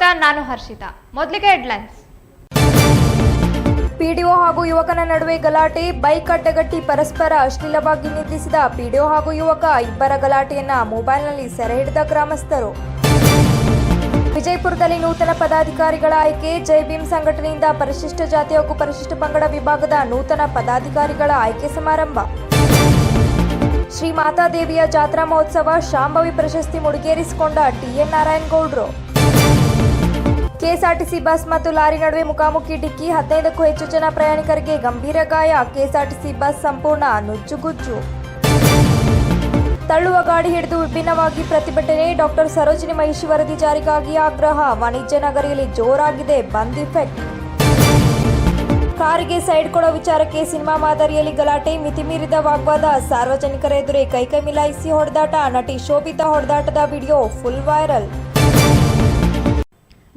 ಸ್ವಾಗತ ನಾನು ಹರ್ಷಿತಾ. ಮೊದಲಿಗೆ ಹೆಡ್ಲೈನ್ಸ್ ಪಿಡಿಒ ಹಾಗೂ ಯುವಕನ ನಡುವೆ ಗಲಾಟೆ, ಬೈಕ್ ಅಡ್ಡಗಟ್ಟಿ ಪರಸ್ಪರ ಅಶ್ಲೀಲವಾಗಿ ನಿಂದಿಸಿದ ಪಿಡಿಒ ಹಾಗೂ ಯುವಕ ಇಬ್ಬರ ಗಲಾಟೆಯನ್ನ ಮೊಬೈಲ್ನಲ್ಲಿ ಸೆರೆ ಹಿಡಿದ ಗ್ರಾಮಸ್ಥರು. ವಿಜಯಪುರದಲ್ಲಿ ನೂತನ ಪದಾಧಿಕಾರಿಗಳ ಆಯ್ಕೆ ಜೈಭೀಮ್ ಸಂಘಟನೆಯಿಂದ ಪರಿಶಿಷ್ಟ ಜಾತಿ ಹಾಗೂ ಪರಿಶಿಷ್ಟ ಪಂಗಡ ವಿಭಾಗದ ನೂತನ ಪದಾಧಿಕಾರಿಗಳ ಆಯ್ಕೆ ಸಮಾರಂಭ. ಶ್ರೀ ಮಾತಾದೇವಿಯ ಜಾತ್ರಾ ಮಹೋತ್ಸವ, ಶಾಂಭವಿ ಪ್ರಶಸ್ತಿ ಮುಡಿಗೇರಿಸಿಕೊಂಡ ಟಿಎನ್ ನಾರಾಯಣಗೌಡ್ರು ಕೆಎಸ್ಆರ್ಟಿಸಿ ಬಸ್ ಮತ್ತು ಲಾರಿ ನಡುವೆ ಮುಖಾಮುಖಿ ಡಿಕ್ಕಿ. ಹದಿನೈದಕ್ಕೂ ಹೆಚ್ಚು ಜನ ಪ್ರಯಾಣಿಕರಿಗೆ ಗಂಭೀರ ಗಾಯ. ಕೆಎಸ್ಆರ್ಟಿಸಿ ಬಸ್ ಸಂಪೂರ್ಣ ನುಜ್ಜುಗುಜ್ಜು. ತಳ್ಳುವ ಗಾಡಿ ಹಿಡಿದು ವಿಭಿನ್ನವಾಗಿ ಪ್ರತಿಭಟನೆ. ಡಾಕ್ಟರ್ ಸರೋಜಿನಿ ಮಹಿಷಿ ವರದಿ ಜಾರಿಗಾಗಿ ಆಗ್ರಹ. ವಾಣಿಜ್ಯ ನಗರಿಯಲ್ಲಿ ಜೋರಾಗಿದೆ ಬಂದ್ ಇಫೆಕ್ಟ್. ಕಾರಿಗೆ ಸೈಡ್ ಕೊಡೋ ವಿಚಾರಕ್ಕೆ ಸಿನಿಮಾ ಮಾದರಿಯಲ್ಲಿ ಗಲಾಟೆ. ಮಿತಿಮೀರಿದ ವಾಗ್ವಾದ. ಸಾರ್ವಜನಿಕರ ಎದುರೇ ಕೈಕೈ ಮಿಲಾಯಿಸಿ ಹೊಡೆದಾಟ. ನಟಿ ಶೋಭಿತಾ ಹೊಡೆದಾಟದ ವಿಡಿಯೋ ಫುಲ್ ವೈರಲ್.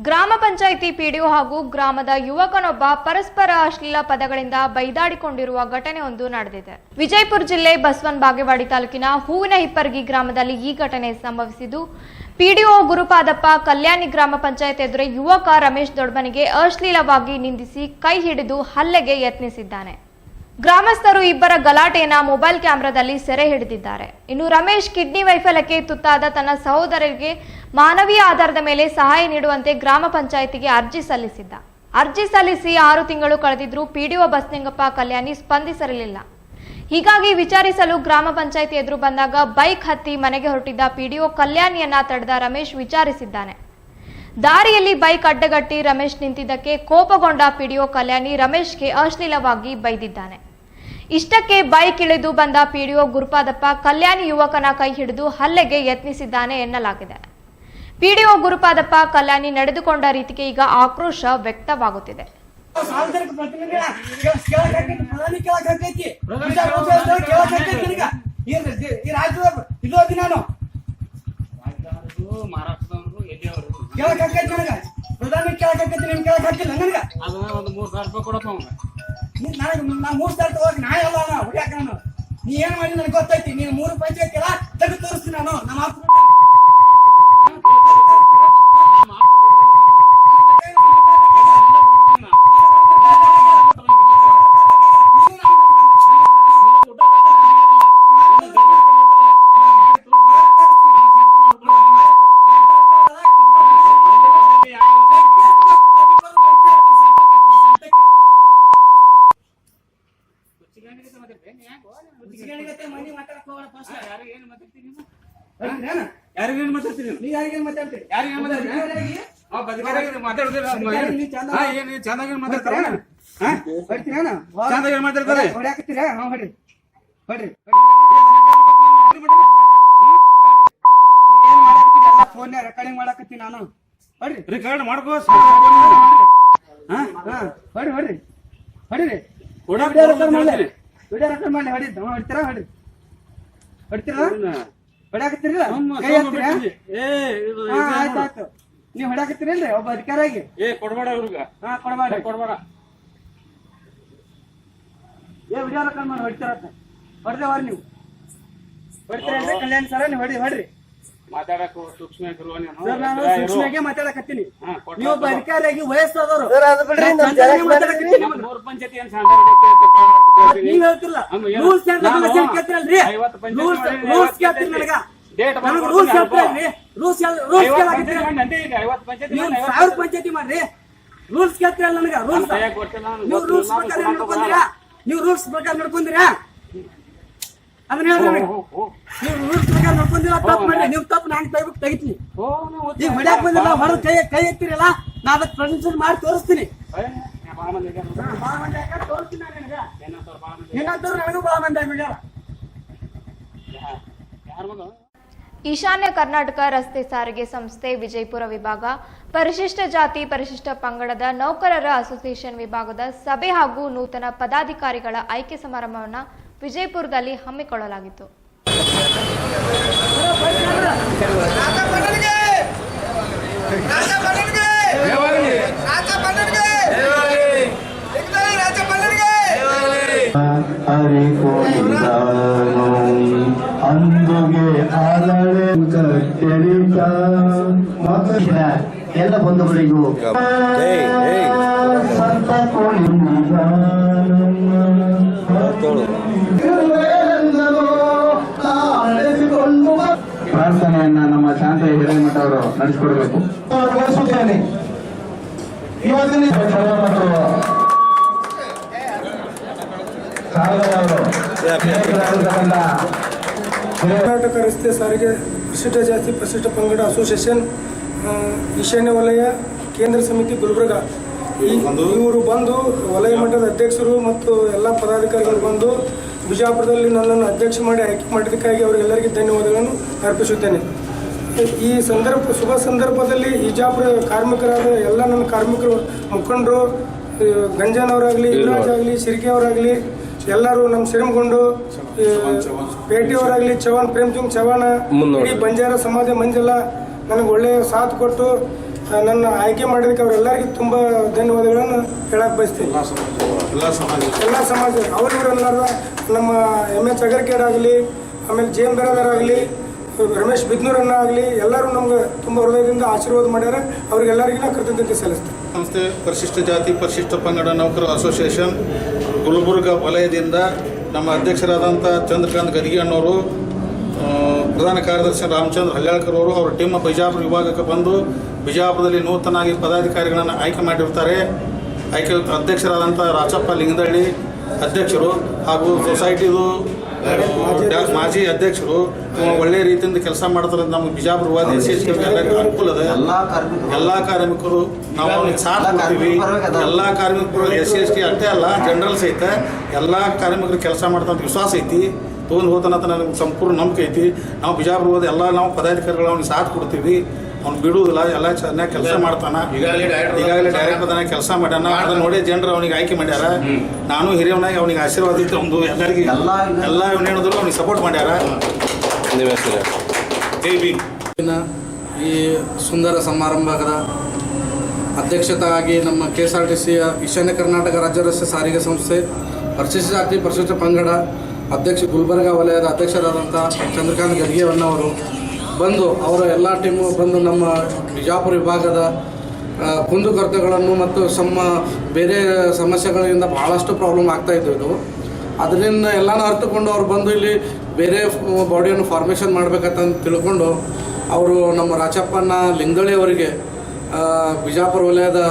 ಗ್ರಾಮ ಪಂಚಾಯಿತಿ ಪಿಡಿಒ ಹಾಗೂ ಗ್ರಾಮದ ಯುವಕನೊಬ್ಬ ಪರಸ್ಪರ ಅಶ್ಲೀಲ ಪದಗಳಿಂದ ಬೈದಾಡಿಕೊಂಡಿರುವ ಘಟನೆಯೊಂದು ನಡೆದಿದೆ. ವಿಜಯಪುರ ಜಿಲ್ಲೆ ಬಸವನ್ ಬಾಗೇವಾಡಿ ತಾಲೂಕಿನ ಹೂವಿನ ಹಿಪ್ಪರ್ಗಿ ಗ್ರಾಮದಲ್ಲಿ ಈ ಘಟನೆ ಸಂಭವಿಸಿದ್ದು, ಪಿಡಿಒ ಗುರುಪಾದಪ್ಪ ಕಲ್ಯಾಣಿ ಗ್ರಾಮ ಪಂಚಾಯತ್ ಎದುರೇ ಯುವಕ ರಮೇಶ್ ದೊಡ್ಮನಿಗೆ ಅಶ್ಲೀಲವಾಗಿ ನಿಂದಿಸಿ ಕೈ ಹಿಡಿದು ಹಲ್ಲೆಗೆ ಯತ್ನಿಸಿದ್ದಾನೆ. ಗ್ರಾಮಸ್ಥರು ಇಬ್ಬರ ಗಲಾಟೆಯನ್ನ ಮೊಬೈಲ್ ಕ್ಯಾಮೆರಾದಲ್ಲಿ ಸೆರೆ ಹಿಡಿದಿದ್ದಾರೆ. ಇನ್ನು ರಮೇಶ್ ಕಿಡ್ನಿ ವೈಫಲ್ಯಕ್ಕೆ ತುತ್ತಾದ ತನ್ನ ಸಹೋದರರಿಗೆ ಮಾನವೀಯ ಆಧಾರದ ಮೇಲೆ ಸಹಾಯ ನೀಡುವಂತೆ ಗ್ರಾಮ ಪಂಚಾಯಿತಿಗೆ ಅರ್ಜಿ ಸಲ್ಲಿಸಿದ್ದ. ಅರ್ಜಿ ಸಲ್ಲಿಸಿ ಆರು ತಿಂಗಳು ಕಳೆದಿದ್ರೂ ಪಿಡಿಒ ಬಸ್ನಿಂಗಪ್ಪ ಕಲ್ಯಾಣಿ ಸ್ಪಂದಿಸಿರಲಿಲ್ಲ. ಹೀಗಾಗಿ ವಿಚಾರಿಸಲು ಗ್ರಾಮ ಪಂಚಾಯಿತಿ ಎದುರು ಬಂದಾಗ ಬೈಕ್ ಹತ್ತಿ ಮನೆಗೆ ಹೊರಟಿದ್ದ ಪಿಡಿಒ ಕಲ್ಯಾಣಿಯನ್ನ ತಡೆದ ರಮೇಶ್ ವಿಚಾರಿಸಿದ್ದಾನೆ. ದಾರಿಯಲ್ಲಿ ಬೈಕ್ ಅಡ್ಡಗಟ್ಟಿ ರಮೇಶ್ ನಿಂತಿದ್ದಕ್ಕೆ ಕೋಪಗೊಂಡ ಪಿಡಿಒ ಕಲ್ಯಾಣಿ ರಮೇಶ್ಗೆ ಅಶ್ಲೀಲವಾಗಿ ಬೈದಿದ್ದಾನೆ. ಇಷ್ಟಕ್ಕೆ ಬೈಕ್ ಇಳಿದು ಬಂದ ಪಿಡಿಒ ಗುರುಪಾದಪ್ಪ ಕಲ್ಯಾಣಿ ಯುವಕನ ಕೈ ಹಿಡಿದು ಹಲ್ಲೆಗೆ ಯತ್ನಿಸಿದ್ದಾನೆ ಎನ್ನಲಾಗಿದೆ. ಪಿಡಿಒ ಗುರುಪಾದಪ್ಪ ಕಲ್ಯಾಣಿ ನಡೆದುಕೊಂಡ ರೀತಿಗೆ ಈಗ ಆಕ್ರೋಶ ವ್ಯಕ್ತವಾಗುತ್ತಿದೆ. ಸಾರ್ವಜನಿಕ ಪ್ರತಿನಿಧಿಗಳ ಗೊತ್ತೈತಿ. ಹಾಕೈತಿ, ಮೂರು ಹಾಕೈತಿ. ವಿಚಾರ ತೋರಿಸ್ತೀನಿ ನಾನು. ನಮ್ಮ ನಿನಗ. ಚಂದಾಗಿ ಮಾತಾಡ್ತಾರ? ಚಂದಾಗಿ ಮಾತಾಡ್ತಾರೆ? ಹೊಡ್ಯಾಕತ್ತೀರಾ? ಹಾ, ಹೊಡ್ರಿ. ಹೊಡ್ರಿ. ಫೋನ್ ರೆಕಾರ್ಡಿಂಗ್ ಮಾಡಾಕತ್ತೀನಿ ನಾನು? ಹೊಡ್ರಿ. ರೆಕಾರ್ಡ್ ಮಾಡ್ಕೋ ಹಾ ಹಾ ಹೊಡ್ರಿ ಹೊಡ್ರಿ. ಹೊಡಿರಿ. ಕೊಡಾಕ್ ವಿಡಿಯೋ ರೆಕಾರ್ಡ್ ಮಾಡಿ. ವಿಡಿಯೋ ರೆಕಾರ್ಡ್ ಮಾಡಿ ಹೊಡಿದ್ ಹೊಡಿತೀರಾ ಹೊಡ್ರಿ. ಹೊಡಿತೀರಾ? ಹೊಡ್ಯಾಕತ್ತೀರಿಲ್ಲ? ನಮ್ಮ ಕೈ ಸೌಂಡ್ ಏ ಇದು ಹಾ ಆಯ್ತು ನೋಡು. ಆಯ್ತು. ನೀವು ಹೊಡ್ಯಾಕತ್ತೀರಿಲ್ರಿ ಒಬ್ಬ ಅಧಿಕಾರಿಯಾಗಿ? ಏ ಕೊಡ್ಬೇಡ ಇವ್ರಿಗ ಹಾ ಕೊಡಬೇಡ್ರಿ ಕೊಡಬೇಡ. ಏ ವಿಡಿಯೋ ರೆಕಾರ್ಡ್ ಮಾಡಿ ಹೊಡಿತೀರತ್ತ ಹೊಡ್ದೆ ಹೊಡ್ರಿ ನೀವು. ಹೊಡಿತೀರೇನ್ರಿ ಕಲ್ಯಾಣ್ ಸರ ನೀವು ಹೊಡಿ ಹೊಡ್ರಿ. ಮಾತಾಡಕ್ ಸೂಕ್ಷ್ಮ ಇರು ನೀನು. ಸರ್ ನಾನು ಇರು. ಸೂಕ್ಷ್ಮಗೆ ಮಾತಾಡಕತ್ತೀನಿ. ಹಾ, ನೀವು ಅಧಿಕಾರಿಯಾಗಿ ವಯಸ್ಸಾದವರು ಮೂರ್ ಪಂಚಾಯತಿ ಏನ್ ಹೇಳ್ತಿಲ್ಲ? ರೂಲ್ಸ್ ಕೇಳ್ತಿರಲ್ರಿ? ರೂಲ್ಸ್. ನನಗ. Date rules. ಹೇಳ್ತಿರಲ್ರಿ ರೂಲ್ಸ್ ರೂಲ್ಸ್ ಸಾವಿರ ಪಂಚಾಯತಿ. ಮಾಡ್ರಿ. ರೂಲ್ಸ್ ಕೇಳ್ತಿರಲ್ಲ ನನಗ ರೂಲ್ಸ್. ನೀವು ರೂಲ್ಸ್ ಪ್ರಕಾರ ಕೊಡಕ್ಕೆ ನೀವು ರೂಲ್ಸ್ ಪ್ರಕಾರ ಅದನ್ನ ಹೇಳಿ ನನಗೆ ಹೋ, ಹೋ, ನೀವು ರೂಲ್ಸ್ ಪ್ರಕಾರ ನಡ್ಕೊಂದಿಲ್ಲ ತಪ್ಪು ಮಾಡಿ ನೀವು ತಪ್ಪು ನಾನು ತೆಗಿತೀನಿ. ಈಗ ಹೊಡ್ಯಾಕ್ ಬಂದಿಲ್ಲ ಹೊರ ಕೈ ಕೈ ಎತ್ತಿರಲ್ಲ ನಾ ಅದಕ್ಕೆ ಪ್ರೆಸೆಂಟೇಷನ್ ಮಾಡಿ ತೋರಿಸ್ತೀನಿ? ನಿನ್ನಂತವ್ರು ನನಗೂ ಭಾಳ ಮಂದಿ ಆಗ್ಬಿಡ್ಯಾರ. ಯಾ- ಮಗ? ಈಶಾನ್ಯ ಕರ್ನಾಟಕ ರಸ್ತೆ ಸಾರಿಗೆ ಸಂಸ್ಥೆ ವಿಜಯಪುರ ವಿಭಾಗ, ಪರಿಶಿಷ್ಟ ಜಾತಿ, ಪರಿಶಿಷ್ಟ ಪಂಗಡದ ನೌಕರರ ಅಸೋಸಿಯೇಷನ್ ವಿಭಾಗದ ಸಭೆ ಹಾಗೂ ನೂತನ ಪದಾಧಿಕಾರಿಗಳ ಆಯ್ಕೆ ಸಮಾರಂಭವನ್ನು ವಿಜಯಪುರದಲ್ಲಿ ಹಮ್ಮಿಕೊಳ್ಳಲಾಗಿತ್ತು. ಅಂದುಗೆ ಆದರೆ ಕಟ್ಟೆರಿತ ಮಾತನಾಡಿದ ಎಲ್ಲ ಬಂಧುಗಳಿಗೂ ಸಂತ ಪ್ರಾರ್ಥನೆಯನ್ನ ನಮ್ಮ ಶಾಂತ ಹಿರೇಮಠ ಅವರು ನಡೆಸಿಕೊಡ್ಬೇಕು. ಇವತ್ತಿನ ಮತ್ತು ಸಾಗರವರು ನಾಯಕರಾಗಿರ್ತಕ್ಕಂಥ ಕರ್ನಾಟಕ ರಸ್ತೆ ಸಾರಿಗೆ ಪರಿಶಿಷ್ಟ ಜಾತಿ ಪರಿಶಿಷ್ಟ ಪಂಗಡ ಅಸೋಸಿಯೇಷನ್ ಈಶಾನ್ಯ ವಲಯ, ಕೇಂದ್ರ ಸಮಿತಿ ಗುಲ್ಬರ್ಗ. ಇವರು ಬಂದು ವಲಯ ಮಟ್ಟದ ಅಧ್ಯಕ್ಷರು ಮತ್ತು ಎಲ್ಲ ಪದಾಧಿಕಾರಿಗಳು ಬಂದು ಬಿಜಾಪುರದಲ್ಲಿ ನನ್ನನ್ನು ಅಧ್ಯಕ್ಷ ಮಾಡಿ ಆಯ್ಕೆ ಮಾಡಿದ್ದಕ್ಕಾಗಿ ಅವರಿಗೆಲ್ಲರಿಗೂ ಧನ್ಯವಾದಗಳನ್ನು ಅರ್ಪಿಸುತ್ತೇನೆ. ಈ ಸಂದರ್ಭ, ಶುಭ ಸಂದರ್ಭದಲ್ಲಿ ಈಜಾಪುರ ಕಾರ್ಮಿಕರಾದ ಎಲ್ಲ ನನ್ನ ಕಾರ್ಮಿಕರು, ಮುಖಂಡರು ಗಂಜಾನವರಾಗಲಿ ಯುವರಾಜ್ ಆಗಲಿ ಸಿರಿಕೆಯವರಾಗಲಿ ಎಲ್ಲರೂ ನಮ್ಮ ಸಿರಿಮಗೊಂಡು ಪೇಟೆಯವರಾಗಲಿ ಚವಾಣ್ ಪ್ರೇಮ್ಸಿಂಗ್ ಚವಾನ ಇಡೀ ಬಂಜಾರ ಸಮಾಜ ಮಂಜೆಲ್ಲ ನನಗೆ ಒಳ್ಳೆಯ ಸಾಥ್ ಕೊಟ್ಟು ನನ್ನ ಆಯ್ಕೆ ಮಾಡಿದಕ್ಕೆ ಅವರೆಲ್ಲರಿಗೂ ತುಂಬ ಧನ್ಯವಾದಗಳನ್ನು ಹೇಳಕ್ ಬಯಸ್ತೀನಿ. ಎಲ್ಲ ಸಮಾಜ ಅವರಿವರೆಲ್ಲರ ನಮ್ಮ ಎಂ ಎಚ್ ಅಗರ್ಕೇಡ್ ಆಗಲಿ ಆಮೇಲೆ ಜೆ ಎಂ ಆಗಲಿ ರಮೇಶ್ ಬಿದ್ನೂರನ್ನ ಆಗಲಿ ಎಲ್ಲರೂ ನಮ್ಗೆ ತುಂಬ ಹೃದಯದಿಂದ ಆಶೀರ್ವಾದ ಮಾಡ್ಯಾರ. ಅವ್ರಿಗೆಲ್ಲರಿಗೂ ನಾನು ಕೃತಜ್ಞತೆ ಸಲ್ಲಿಸ್ತೀನಿ. ಸಂಸ್ಥೆ ಪರಿಶಿಷ್ಟ ಜಾತಿ ಪರಿಶಿಷ್ಟ ಪಂಗಡ ನೌಕರ ಅಸೋಸಿಯೇಷನ್ ಗುಲ್ಬರ್ಗ ವಲಯದಿಂದ ನಮ್ಮ ಅಧ್ಯಕ್ಷರಾದಂಥ ಚಂದ್ರಕಾಂತ್ ಗದಿಗೆ ಅಣ್ಣವರು ಪ್ರಧಾನ ಕಾರ್ಯದರ್ಶಿ ರಾಮಚಂದ್ರ ಹಲ್ಯಾಳ್ಕರ್ ಅವರು, ಅವರ ಟೀಮ್ ಬಿಜಾಪುರ ವಿಭಾಗಕ್ಕೆ ಬಂದು ಬಿಜಾಪುರದಲ್ಲಿ ನೂತನವಾಗಿ ಪದಾಧಿಕಾರಿಗಳನ್ನು ಆಯ್ಕೆ ಮಾಡಿರ್ತಾರೆ. ಆಯ್ಕೆ ಅಧ್ಯಕ್ಷರಾದಂಥ ರಾಚಪ್ಪ ಲಿಂಗದಳ್ಳಿ ಅಧ್ಯಕ್ಷರು ಹಾಗೂ ಸೊಸೈಟಿದು ಮಾಜಿ ಅಧ್ಯಕ್ಷರು ಒಳ್ಳೆ ರೀತಿಯಿಂದ ಕೆಲಸ ಮಾಡ್ತಾರೆ ನಮ್ಗೆ ಬಿಜಾಪುರ ವಿಭಾಗ ಎಸ್ ಎಸ್ ಎಲ್ಲರಿಗೂ ಅನುಕೂಲ ಅದ. ಎಲ್ಲಾ ಕಾರ್ಮಿಕರು. ನಾವು ಅವ್ನಿಗೆ ಸಾಥ್ ಕೊಡ್ತೀವಿ. ಎಲ್ಲಾ ಕಾರ್ಮಿಕರು ಎಸ್ ಸಿ ಎಸ್ ಟಿ ಅಷ್ಟೇ ಅಲ್ಲ ಜನರಲ್ ಸಹಿತ ಎಲ್ಲಾ ಕಾರ್ಮಿಕರು ಕೆಲಸ ಮಾಡ್ತಾ ವಿಶ್ವಾಸ ಐತಿ. ತೊಗೊಂಡು ಹೋತನ ನನಗೆ ಸಂಪೂರ್ಣ ನಂಬಿಕೆ ಐತಿ. ನಾವು ಬಿಜಾಪುರ ಹೋದ ಎಲ್ಲ ನಾವು ಪದಾಧಿಕಾರಿಗಳು ಅವ್ನಿಗೆ ಸಾಥ್ ಕೊಡ್ತೀವಿ. ಅವ್ನು ಬಿಡುವುದಿಲ್ಲ ಎಲ್ಲ ಚೆನ್ನಾಗಿ ಕೆಲಸ ಮಾಡ್ತಾನ. ಈಗಾಗಲೇ ಡೈರೆಕ್ಟ್ ಅದಾನ ಕೆಲಸ ಮಾಡ್ಯಾನ. ಅದನ್ನ ನೋಡಿ ಜನರು ಅವನಿಗೆ ಆಯ್ಕೆ ಮಾಡ್ಯಾರ. ನಾನು ಹಿರಿಯವನಾಗಿ ಅವನಿಗೆ ಆಶೀರ್ವಾದ ಇತ್ತು ಒಂದು ಎಲ್ಲರಿಗೂ ಎಲ್ಲ ಎಲ್ಲ ಹೇಳಿದ್ರು ಅವ್ನಿಗೆ ಸಪೋರ್ಟ್ ಮಾಡ್ಯಾರ. ಜೈ ಈ ಸುಂದರ ಸಮಾರಂಭದ ಅಧ್ಯಕ್ಷತೆಯಾಗಿ ನಮ್ಮ ಕೆ ಎಸ್ ಆರ್ ಟಿ ಸಿಯ ಈಶಾನ್ಯ ಕರ್ನಾಟಕ ರಾಜ್ಯ ರಸ್ತೆ ಸಾರಿಗೆ ಸಂಸ್ಥೆ ಪರಿಶಿಷ್ಟ ಜಾತಿ ಪರಿಶಿಷ್ಟ ಪಂಗಡ ಅಧ್ಯಕ್ಷ ಗುಲ್ಬರ್ಗ ವಲಯದ ಅಧ್ಯಕ್ಷರಾದಂಥ ಚಂದ್ರಕಾಂತ್ ಗದ್ಗೆಯಣ್ಣವರು ಬಂದು ಅವರ ಎಲ್ಲ ಟೀಮು ಬಂದು ನಮ್ಮ ಬಿಜಾಪುರ ವಿಭಾಗದ ಕುಂದುಕೊರತೆಗಳನ್ನು ಮತ್ತು ಸಮ ಬೇರೆ ಸಮಸ್ಯೆಗಳಿಂದ ಭಾಳಷ್ಟು ಪ್ರಾಬ್ಲಮ್ ಆಗ್ತಾ ಇದ್ದವು ಇದು. ಅದರಿಂದ ಎಲ್ಲನೂ ಅರ್ಥಕೊಂಡು ಅವ್ರು ಬಂದು ಇಲ್ಲಿ ಬೇರೆ ಬಾಡಿಯನ್ನು ಫಾರ್ಮೇಷನ್ ಮಾಡಬೇಕಂತ ತಿಳ್ಕೊಂಡು ಅವರು ನಮ್ಮ ರಾಚಪ್ಪನ ಲಿಂಗಳಿ ಅವರಿಗೆ ಬಿಜಾಪುರ ವಲಯದ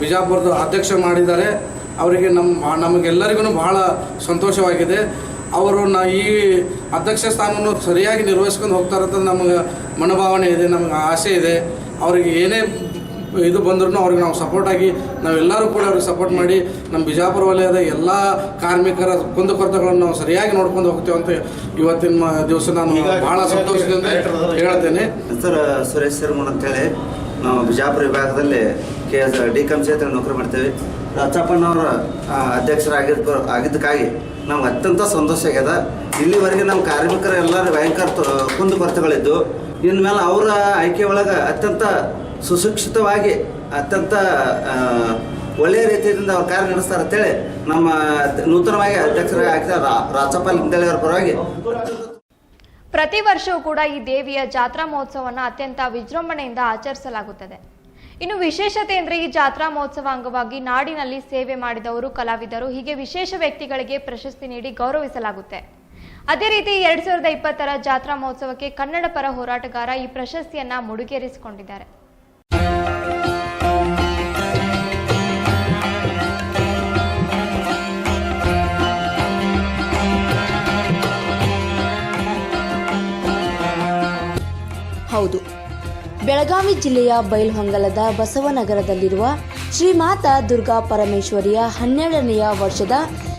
ಬಿಜಾಪುರದ ಅಧ್ಯಕ್ಷ ಮಾಡಿದ್ದಾರೆ. ಅವರಿಗೆ ನಮ್ಮ ನಮಗೆಲ್ಲರಿಗೂ ಬಹಳ ಸಂತೋಷವಾಗಿದೆ. ಅವರು ನಾ ಈ ಅಧ್ಯಕ್ಷ ಸ್ಥಾನವನ್ನು ಸರಿಯಾಗಿ ನಿರ್ವಹಿಸ್ಕೊಂಡು ಹೋಗ್ತಾರಂತ ನಮಗೆ ಮನೋಭಾವನೆ ಇದೆ ನಮಗೆ ಆಸೆ ಇದೆ. ಅವರಿಗೆ ಏನೇ ಇದು ಬಂದ್ರೂ ಅವ್ರಿಗೆ ನಾವು ಸಪೋರ್ಟಾಗಿ ನಾವೆಲ್ಲರೂ ಕೂಡ ಅವ್ರಿಗೆ ಸಪೋರ್ಟ್ ಮಾಡಿ ನಮ್ಮ ಬಿಜಾಪುರ ವಲಯದ ಎಲ್ಲ ಕಾರ್ಮಿಕರ ಕುಂದುಕೊರತೆಗಳನ್ನು ನಾವು ಸರಿಯಾಗಿ ನೋಡ್ಕೊಂಡು ಹೋಗ್ತೇವೆ ಅಂತ ಇವತ್ತಿನ ಮ- ದಿವಸ ನಾನು ಬಹಳ ಸಂತೋಷದಿಂದ ಹೇಳ್ತೇನೆ. ಸರ್ ಸುರೇಶ್ ಸಿರ್ಮುನ್ ಅಂತೇಳಿ ನಾವು ಬಿಜಾಪುರ ವಿಭಾಗದಲ್ಲಿ ಕೆ ಎಸ್ ಡಿ ಕಮ್ ಕ್ಷೇತ್ರ ನೌಕರಿ ಮಾಡ್ತೇವೆ. ರಾಚಪ್ಪನವರು ಅಧ್ಯಕ್ಷರಾಗಿದ್ದ ಆಗಿದ್ದಕ್ಕಾಗಿ ನಮ್ಗೆ ಅತ್ಯಂತ ಸಂತೋಷ ಆಗ್ಯದ. ಇಲ್ಲಿವರೆಗೆ ನಮ್ಮ ಕಾರ್ಮಿಕರು ಎಲ್ಲರೂ ಭಯಂಕರ ಕುಂದುಕೊರತೆಗಳಿದ್ದು ಇನ್ಮೇಲೆ ಅವರ ಆಯ್ಕೆ ಒಳಗೆ ಅತ್ಯಂತ ಸುಶಿಕ್ಷಿತವಾಗಿ, ಅತ್ಯಂತ ಒಳ್ಳೆಯ ರೀತಿಯಿಂದ ಅವ್ರು ಕಾರ್ಯ ಅಂತೇಳಿ ನಮ್ಮ ನೂತನವಾಗಿ ಅಧ್ಯಕ್ಷರಾಗಿ ಹಾಕಿದ ರಾಚಪ್ಪ ಲಿಂಗದಳ್ಳಿ ಅವರ ಪರವಾಗಿ. ಪ್ರತಿ ವರ್ಷವೂ ಕೂಡ ಈ ದೇವಿಯ ಜಾತ್ರಾ ಮಹೋತ್ಸವವನ್ನು ಅತ್ಯಂತ ವಿಜೃಂಭಣೆಯಿಂದ ಆಚರಿಸಲಾಗುತ್ತದೆ. ಇನ್ನು ವಿಶೇಷತೆ ಅಂದರೆ ಈ ಜಾತ್ರಾ ಮಹೋತ್ಸವ ಅಂಗವಾಗಿ ನಾಡಿನಲ್ಲಿ ಸೇವೆ ಮಾಡಿದವರು, ಕಲಾವಿದರು, ಹೀಗೆ ವಿಶೇಷ ವ್ಯಕ್ತಿಗಳಿಗೆ ಪ್ರಶಸ್ತಿ ನೀಡಿ ಗೌರವಿಸಲಾಗುತ್ತೆ. ಅದೇ ರೀತಿ ಎರಡ್ ಸಾವಿರದ ಇಪ್ಪತ್ತರ ಜಾತ್ರಾ ಮಹೋತ್ಸವಕ್ಕೆ ಕನ್ನಡ ಪರ ಹೋರಾಟಗಾರ ಈ ಪ್ರಶಸ್ತಿಯನ್ನ ಮುಡುಗೇರಿಸಿಕೊಂಡಿದ್ದಾರೆ. ಹೌದು. ಬೆಳಗಾವಿ ಜಿಲ್ಲೆಯ ಬೈಲ್ಹೊಂಗಲದ ಬಸವನಗರದಲ್ಲಿರುವ ಶ್ರೀಮಾತಾ ದುರ್ಗಾ ಪರಮೇಶ್ವರಿಯ ಹನ್ನೆರಡನೆಯ ವರ್ಷದ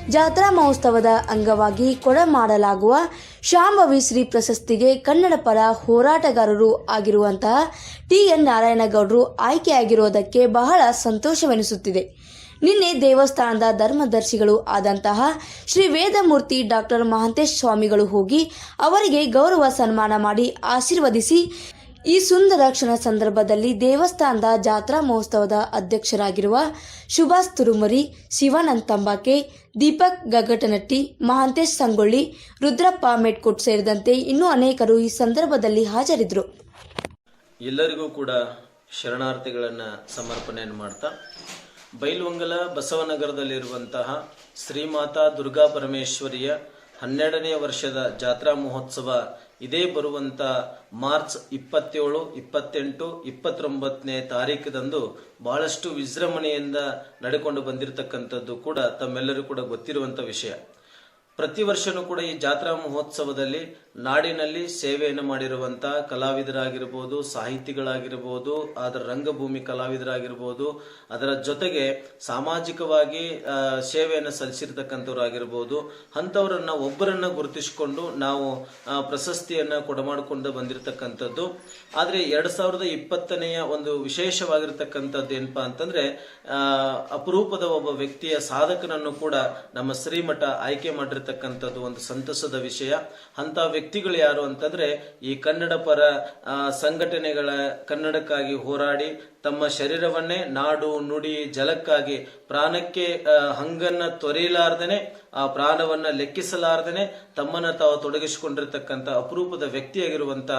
ಜಾತ್ರಾ ಮಹೋತ್ಸವದ ಅಂಗವಾಗಿ ಕೊಡಮಾಡಲಾಗುವ ಶಾಂಭವಿ ಶ್ರೀ ಪ್ರಶಸ್ತಿಗೆ ಕನ್ನಡ ಪರ ಹೋರಾಟಗಾರರು ಆಗಿರುವಂತಹ ಟಿ ಎನ್ ನಾರಾಯಣಗೌಡರು ಆಯ್ಕೆಯಾಗಿರುವುದಕ್ಕೆ ಬಹಳ ಸಂತೋಷವೆನಿಸುತ್ತಿದೆ. ನಿನ್ನೆ ದೇವಸ್ಥಾನದ ಧರ್ಮದರ್ಶಿಗಳು ಆದಂತಹ ಶ್ರೀ ವೇದಮೂರ್ತಿ ಡಾಕ್ಟರ್ ಮಹಾಂತೇಶ್ ಸ್ವಾಮಿಗಳು ಹೋಗಿ ಅವರಿಗೆ ಗೌರವ ಸನ್ಮಾನ ಮಾಡಿ ಆಶೀರ್ವದಿಸಿ ಈ ಸುಂದರ ಕ್ಷಣ ಸಂದರ್ಭದಲ್ಲಿ ದೇವಸ್ಥಾನದ ಜಾತ್ರಾ ಮಹೋತ್ಸವದ ಅಧ್ಯಕ್ಷರಾಗಿರುವ ಸುಭಾಷ್ ತುರುಮರಿ, ಶಿವಾನಂದ್ ತಂಬಾಕೆ, ದೀಪಕ್ ಗಗಟನಟ್ಟಿ, ಮಹಾಂತೇಶ್ ಸಂಗೊಳ್ಳಿ, ರುದ್ರಪ್ಪ ಮೆಟ್ಕೋಟ್ ಸೇರಿದಂತೆ ಇನ್ನೂ ಅನೇಕರು ಈ ಸಂದರ್ಭದಲ್ಲಿ ಹಾಜರಿದ್ದರು. ಎಲ್ಲರಿಗೂ ಕೂಡ ಶರಣಾರ್ಥಿಗಳನ್ನು ಸಮರ್ಪಣೆಯನ್ನು ಮಾಡ್ತಾ, ಬೈಲ್ವಂಗಲ ಬಸವನಗರದಲ್ಲಿರುವಂತಹ ಶ್ರೀಮಾತಾ ದುರ್ಗಾ ಪರಮೇಶ್ವರಿಯ ಹನ್ನೆರಡನೇ ವರ್ಷದ ಜಾತ್ರಾ ಮಹೋತ್ಸವ ಇದೇ ಬರುವಂತ ಮಾರ್ಚ್ ಇಪ್ಪತ್ತೇಳು, ಇಪ್ಪತ್ತೆಂಟು, ಇಪ್ಪತ್ತೊಂಬತ್ತನೇ ತಾರೀಕದಂದು ಬಹಳಷ್ಟು ವಿಜೃಂಭಣೆಯಿಂದ ನಡೆಕೊಂಡು ಬಂದಿರತಕ್ಕಂಥದ್ದು ಕೂಡ ತಮ್ಮೆಲ್ಲರೂ ಕೂಡ ಗೊತ್ತಿರುವಂತ ವಿಷಯ. ಪ್ರತಿ ವರ್ಷನೂ ಕೂಡ ಈ ಜಾತ್ರಾ ಮಹೋತ್ಸವದಲ್ಲಿ ನಾಡಿನಲ್ಲಿ ಸೇವೆಯನ್ನು ಮಾಡಿರುವಂತಹ ಕಲಾವಿದರಾಗಿರ್ಬೋದು, ಸಾಹಿತಿಗಳಾಗಿರ್ಬೋದು, ಅದರ ರಂಗಭೂಮಿ ಕಲಾವಿದರಾಗಿರ್ಬೋದು, ಅದರ ಜೊತೆಗೆ ಸಾಮಾಜಿಕವಾಗಿ ಸೇವೆಯನ್ನು ಸಲ್ಲಿಸಿರ್ತಕ್ಕಂಥವ್ರಾಗಿರ್ಬೋದು, ಅಂಥವರನ್ನ ಒಬ್ಬರನ್ನ ಗುರುತಿಸಿಕೊಂಡು ನಾವು ಪ್ರಶಸ್ತಿಯನ್ನು ಕೊಡಮಾಡಿಕೊಂಡು ಬಂದಿರತಕ್ಕಂಥದ್ದು. ಆದರೆ ಎರಡ್ ಸಾವಿರದ ಇಪ್ಪತ್ತನೆಯ ಒಂದು ವಿಶೇಷವಾಗಿರ್ತಕ್ಕಂಥದ್ದು ಏನಪ್ಪಾ ಅಂತಂದ್ರೆ ಅಪರೂಪದ ಒಬ್ಬ ವ್ಯಕ್ತಿಯ ಸಾಧಕನನ್ನು ಕೂಡ ನಮ್ಮ ಶ್ರೀಮಠ ಆಯ್ಕೆ ಮಾಡಿರ್ತಕ್ಕಂಥದ್ದು ಒಂದು ಸಂತಸದ ವಿಷಯ. ಅಂತ ವ್ಯಕ್ತಿಗಳು ಯಾರು ಅಂತಂದ್ರೆ ಈ ಕನ್ನಡ ಪರ ಸಂಘಟನೆಗಳ ಕನ್ನಡಕ್ಕಾಗಿ ಹೋರಾಡಿ ತಮ್ಮ ಶರೀರವನ್ನೇ ನಾಡು, ನುಡಿ, ಜಲಕ್ಕಾಗಿ ಪ್ರಾಣಕ್ಕೆ ಹಂಗನ್ನ ತೊರೆಯಲಾರ್ದೇನೆ, ಆ ಪ್ರಾಣವನ್ನ ಲೆಕ್ಕಿಸಲಾರ್ದೇನೆ ತಮ್ಮನ್ನ ತಾವು ತೊಡಗಿಸಿಕೊಂಡಿರ್ತಕ್ಕಂಥ ಅಪರೂಪದ ವ್ಯಕ್ತಿಯಾಗಿರುವಂತ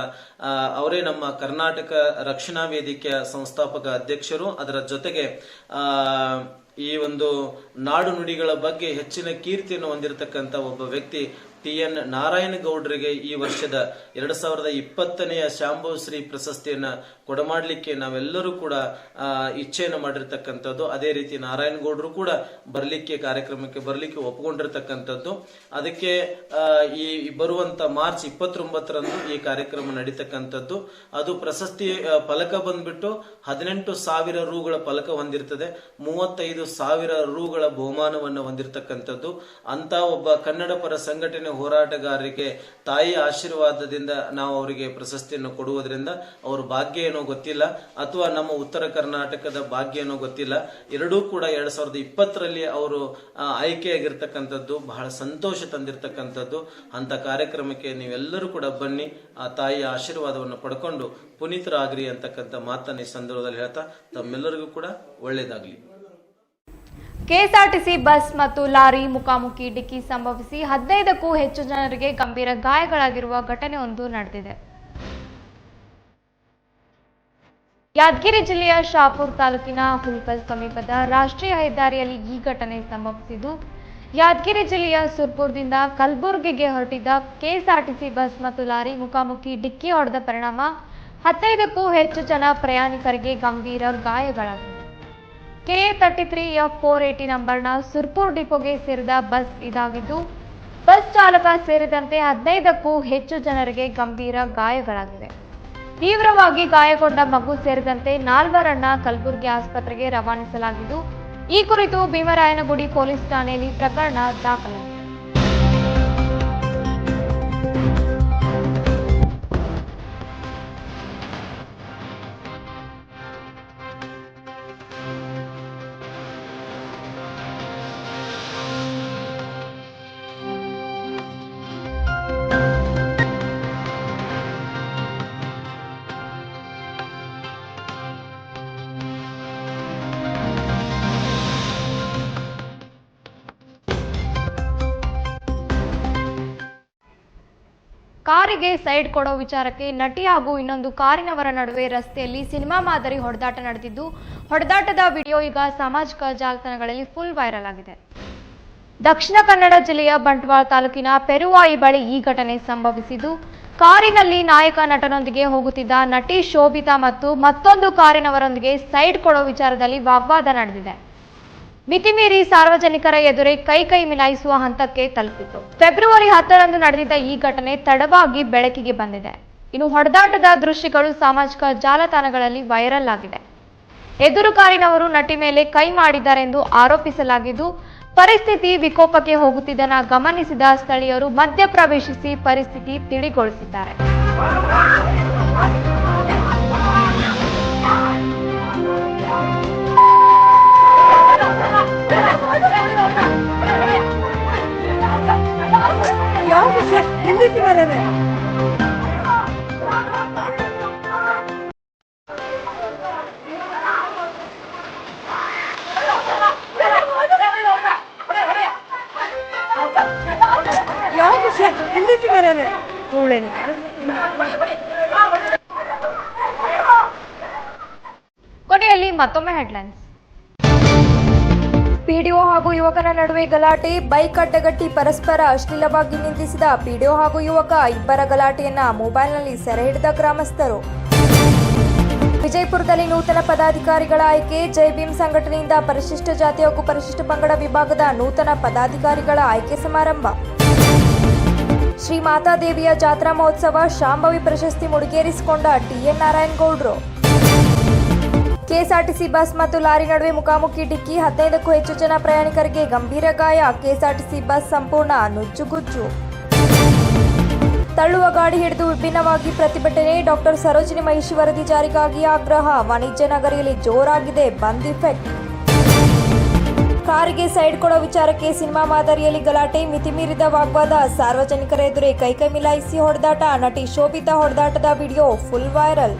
ಅವರೇ ನಮ್ಮ ಕರ್ನಾಟಕ ರಕ್ಷಣಾ ವೇದಿಕೆಯ ಸಂಸ್ಥಾಪಕ ಅಧ್ಯಕ್ಷರು. ಅದರ ಜೊತೆಗೆ ಈ ಒಂದು ನಾಡು ನುಡಿಗಳ ಬಗ್ಗೆ ಹೆಚ್ಚಿನ ಕೀರ್ತಿಯನ್ನು ಹೊಂದಿರತಕ್ಕಂಥ ಒಬ್ಬ ವ್ಯಕ್ತಿ ಟಿ ಎನ್ ನಾರಾಯಣ ಗೌಡರಿಗೆ ಈ ವರ್ಷದ ಎರಡ್ ಸಾವಿರದ ಇಪ್ಪತ್ತನೆಯ ಶಾಂಭುಶ್ರೀ ಪ್ರಶಸ್ತಿಯನ್ನ ಕೊಡಮಾಡ್ಲಿಕ್ಕೆ ನಾವೆಲ್ಲರೂ ಕೂಡ ಇಚ್ಛೆಯನ್ನು ಮಾಡಿರ್ತಕ್ಕಂಥದ್ದು. ಅದೇ ರೀತಿ ನಾರಾಯಣ ಗೌಡರು ಕೂಡ ಬರಲಿಕ್ಕೆ, ಕಾರ್ಯಕ್ರಮಕ್ಕೆ ಬರಲಿಕ್ಕೆ ಒಪ್ಪಿಕೊಂಡಿರ್ತಕ್ಕಂಥದ್ದು ಅದಕ್ಕೆ ಈ ಬರುವಂತ ಮಾರ್ಚ್ ಇಪ್ಪತ್ತೊಂಬತ್ತರಂದು ಈ ಕಾರ್ಯಕ್ರಮ ನಡೀತಕ್ಕಂಥದ್ದು. ಅದು ಪ್ರಶಸ್ತಿ ಫಲಕ ಬಂದ್ಬಿಟ್ಟು ಹದಿನೆಂಟು ಸಾವಿರ ರೂಗಳ ಫಲಕ ಹೊಂದಿರ್ತದೆ. ಮೂವತ್ತೈದು ಸಾವಿರ ರೂಗಳ ಬಹುಮಾನವನ್ನು ಹೊಂದಿರತಕ್ಕಂಥದ್ದು. ಅಂತ ಒಬ್ಬ ಕನ್ನಡ ಪರ ಸಂಘಟನೆ ಹೋರಾಟಗಾರರಿಗೆ ತಾಯಿ ಆಶೀರ್ವಾದದಿಂದ ನಾವು ಅವರಿಗೆ ಪ್ರಶಸ್ತಿಯನ್ನು ಕೊಡುವುದರಿಂದ ಅವ್ರ ಭಾಗ್ಯ ಏನೋ ಗೊತ್ತಿಲ್ಲ, ಅಥವಾ ನಮ್ಮ ಉತ್ತರ ಕರ್ನಾಟಕದ ಭಾಗ್ಯ ಏನೋ ಗೊತ್ತಿಲ್ಲ. ಎರಡೂ ಕೂಡ ಎರಡ್ ಸಾವಿರದ ಇಪ್ಪತ್ತರಲ್ಲಿ ಅವರು ಆಯ್ಕೆಯಾಗಿರ್ತಕ್ಕಂಥದ್ದು, ಬಹಳ ಸಂತೋಷ ತಂದಿರತಕ್ಕಂಥದ್ದು. ಅಂತ ಕಾರ್ಯಕ್ರಮಕ್ಕೆ ನೀವೆಲ್ಲರೂ ಕೂಡ ಬನ್ನಿ, ಆ ತಾಯಿಯ ಆಶೀರ್ವಾದವನ್ನು ಪಡ್ಕೊಂಡು ಪುನೀತರಾಗ್ರಿ ಅಂತಕ್ಕಂಥ ಮಾತನ್ನ ಈ ಸಂದರ್ಭದಲ್ಲಿ ಹೇಳ್ತಾ, ತಮ್ಮೆಲ್ಲರಿಗೂ ಕೂಡ ಒಳ್ಳೇದಾಗ್ಲಿ. ಕೆಎಸ್ಆರ್ಟಿಸಿ ಬಸ್ ಮತ್ತು ಲಾರಿ ಮುಖಾಮುಖಿ ಡಿಕ್ಕಿ ಸಂಭವಿಸಿ ಹದಿನೈದಕ್ಕೂ ಹೆಚ್ಚು ಜನರಿಗೆ ಗಂಭೀರ ಗಾಯಗಳಾಗಿರುವ ಘಟನೆಯೊಂದು ನಡೆದಿದೆ. ಯಾದಗಿರಿ ಜಿಲ್ಲೆಯ ಶಾಪುರ್ ತಾಲೂಕಿನ ಹುಲ್ಪಲ್ ಸಮೀಪದ ರಾಷ್ಟ್ರೀಯ ಹೆದ್ದಾರಿಯಲ್ಲಿ ಈ ಘಟನೆ ಸಂಭವಿಸಿದ್ದು, ಯಾದಗಿರಿ ಜಿಲ್ಲೆಯ ಸುರ್ಪುರದಿಂದ ಕಲಬುರ್ಗಿಗೆ ಹೊರಟಿದ್ದ ಕೆಎಸ್ಆರ್ಟಿಸಿ ಬಸ್ ಮತ್ತು ಲಾರಿ ಮುಖಾಮುಖಿ ಡಿಕ್ಕಿ ಹೊಡೆದ ಪರಿಣಾಮ ಹದಿನೈದಕ್ಕೂ ಹೆಚ್ಚು ಜನ ಪ್ರಯಾಣಿಕರಿಗೆ ಗಂಭೀರ ಗಾಯಗಳಾಗಿವೆ. K thirty three F four eighty ನಂಬರ್ನ ಸುರ್ಪುರ್ ಡಿಪೋಗೆ ಸೇರಿದ ಬಸ್ ಇದಾಗಿದ್ದು, ಬಸ್ ಚಾಲಕ ಸೇರಿದಂತೆ ಹದಿನೈದಕ್ಕೂ ಹೆಚ್ಚು ಜನರಿಗೆ ಗಂಭೀರ ಗಾಯಗಳಾಗಿದೆ ತೀವ್ರವಾಗಿ ಗಾಯಗೊಂಡ ಮಗು ಸೇರಿದಂತೆ ನಾಲ್ವರನ್ನ ಕಲಬುರಗಿ ಆಸ್ಪತ್ರೆಗೆ ರವಾನಿಸಲಾಗಿದ್ದು, ಈ ಕುರಿತು ಭೀಮರಾಯನಗುಡಿ ಪೊಲೀಸ್ ಠಾಣೆಯಲ್ಲಿ ಪ್ರಕರಣ ದಾಖಲಾಗಿದೆ. ಕಾರಿಗೆ ಸೈಡ್ ಕೊಡೋ ವಿಚಾರಕ್ಕೆ ನಟಿ ಹಾಗೂ ಇನ್ನೊಂದು ಕಾರಿನವರ ನಡುವೆ ರಸ್ತೆಯಲ್ಲಿ ಸಿನಿಮಾ ಮಾದರಿ ಹೊಡೆದಾಟ ನಡೆದಿದ್ದು, ಹೊಡೆದಾಟದ ವಿಡಿಯೋ ಈಗ ಸಾಮಾಜಿಕ ಜಾಲತಾಣಗಳಲ್ಲಿ ಫುಲ್ ವೈರಲ್ ಆಗಿದೆ. ದಕ್ಷಿಣ ಕನ್ನಡ ಜಿಲ್ಲೆಯ ಬಂಟ್ವಾಳ ತಾಲೂಕಿನ ಪೆರುವಾಯಿ ಬಳಿ ಈ ಘಟನೆ ಸಂಭವಿಸಿದ್ದು, ಕಾರಿನಲ್ಲಿ ನಾಯಕ ನಟನೊಂದಿಗೆ ಹೋಗುತ್ತಿದ್ದ ನಟಿ ಶೋಭಿತಾ ಮತ್ತು ಮತ್ತೊಂದು ಕಾರಿನವರೊಂದಿಗೆ ಸೈಡ್ ಕೊಡೋ ವಿಚಾರದಲ್ಲಿ ವಾಗ್ವಾದ ನಡೆದಿದೆ. ಮಿತಿಮೀರಿ ಸಾರ್ವಜನಿಕರ ಎದುರೇ ಕೈ ಕೈ ಮಿಲಾಯಿಸುವ ಹಂತಕ್ಕೆ ತಲುಪಿತು ಫೆಬ್ರವರಿ ಹತ್ತರಂದು ನಡೆದಿದ್ದ ಈ ಘಟನೆ ತಡವಾಗಿ ಬೆಳಕಿಗೆ ಬಂದಿದೆ. ಇನ್ನು ಹೊಡೆದಾಟದ ದೃಶ್ಯಗಳು ಸಾಮಾಜಿಕ ಜಾಲತಾಣಗಳಲ್ಲಿ ವೈರಲ್ ಆಗಿದೆ. ಎದುರು ಕಾರಿನವರು ನಟಿ ಮೇಲೆ ಕೈ ಮಾಡಿದ್ದಾರೆಂದು ಆರೋಪಿಸಲಾಗಿದ್ದು, ಪರಿಸ್ಥಿತಿ ವಿಕೋಪಕ್ಕೆ ಹೋಗುತ್ತಿದ್ದನ್ನ ಗಮನಿಸಿದ ಸ್ಥಳೀಯರು ಮಧ್ಯಪ್ರವೇಶಿಸಿ ಪರಿಸ್ಥಿತಿ ತಿಳಿಗೊಳಿಸಿದ್ದಾರೆ. दिख रहे हैं मत हेडलाइंस ಪಿಡಿಒ ಹಾಗೂ ಯುವಕನ ನಡುವೆ ಗಲಾಟೆ, ಬೈಕ್ ಅಡ್ಡಗಟ್ಟಿ, ಪರಸ್ಪರ ಅಶ್ಲೀಲವಾಗಿ ನಿಂದಿಸಿದ ಪಿಡಿಒ ಹಾಗೂ ಯುವಕ ಇಬ್ಬರ ಗಲಾಟೆಯನ್ನ ಮೊಬೈಲ್ನಲ್ಲಿ ಸೆರೆ ಹಿಡಿದ ಗ್ರಾಮಸ್ಥರು. ವಿಜಯಪುರದಲ್ಲಿ ನೂತನ ಪದಾಧಿಕಾರಿಗಳ ಆಯ್ಕೆ ಜೈಭೀಮ್ ಸಂಘಟನೆಯಿಂದ ಪರಿಶಿಷ್ಟ ಜಾತಿ ಹಾಗೂ ಪರಿಶಿಷ್ಟ ಪಂಗಡ ವಿಭಾಗದ ನೂತನ ಪದಾಧಿಕಾರಿಗಳ ಆಯ್ಕೆ ಸಮಾರಂಭ. ಶ್ರೀ ಮಾತಾದೇವಿಯ ಜಾತ್ರಾ ಮಹೋತ್ಸವ, ಶಾಂಭವಿ ಪ್ರಶಸ್ತಿ ಮುಡಿಗೇರಿಸಿಕೊಂಡ ಟಿಎನ್ ನಾರಾಯಣಗೌಡ್ರು ಕೆಎಸ್ಆರ್ಟಿಸಿ ಬಸ್ ಮತ್ತು ಲಾರಿ ನಡುವೆ ಮುಖಾಮುಖಿ ಡಿಕ್ಕಿ ಹದಿನೈದಕ್ಕೂ ಹೆಚ್ಚು ಜನ ಪ್ರಯಾಣಿಕರಿಗೆ ಗಂಭೀರ ಗಾಯ. ಕೆಎಸ್ಆರ್ಟಿಸಿ ಬಸ್ ಸಂಪೂರ್ಣ ನುಜ್ಜುಗುಜ್ಜು. ತಳ್ಳುವ ಗಾಡಿ ಹಿಡಿದು ವಿಭಿನ್ನವಾಗಿ ಪ್ರತಿಭಟನೆ. ಡಾಕ್ಟರ್ ಸರೋಜಿನಿ ಮಹಿಷಿ ವರದಿ ಜಾರಿಗಾಗಿ ಆಗ್ರಹ. ವಾಣಿಜ್ಯ ನಗರಿಯಲ್ಲಿ ಜೋರಾಗಿದೆ ಬಂದ್ ಇಫೆಕ್ಟ್. ಕಾರಿಗೆ ಸೈಡ್ ಕೊಡೋ ವಿಚಾರಕ್ಕೆ ಸಿನಿಮಾ ಮಾದರಿಯಲ್ಲಿ ಗಲಾಟೆ. ಮಿತಿಮೀರಿದ ವಾಗ್ವಾದ. ಸಾರ್ವಜನಿಕರ ಎದುರೇ ಕೈಕೈ ಮಿಲಾಯಿಸಿ ಹೊಡೆದಾಟ. ನಟಿ ಶೋಭಿತಾ ಹೊಡೆದಾಟದ ವಿಡಿಯೋ ಫುಲ್ ವೈರಲ್.